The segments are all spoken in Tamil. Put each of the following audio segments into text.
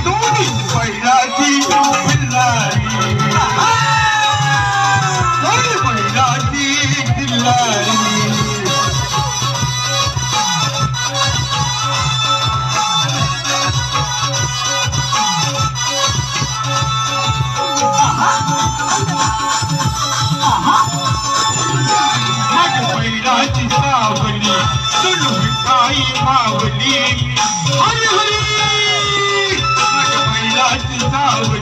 தூணி பைராஜி பில்லாரி பைராஜி பில்லாரி மாவலி சொல்லுங்கள் தாய் மாவலி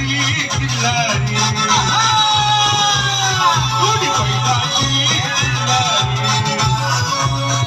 ಕಿಲ್ಲ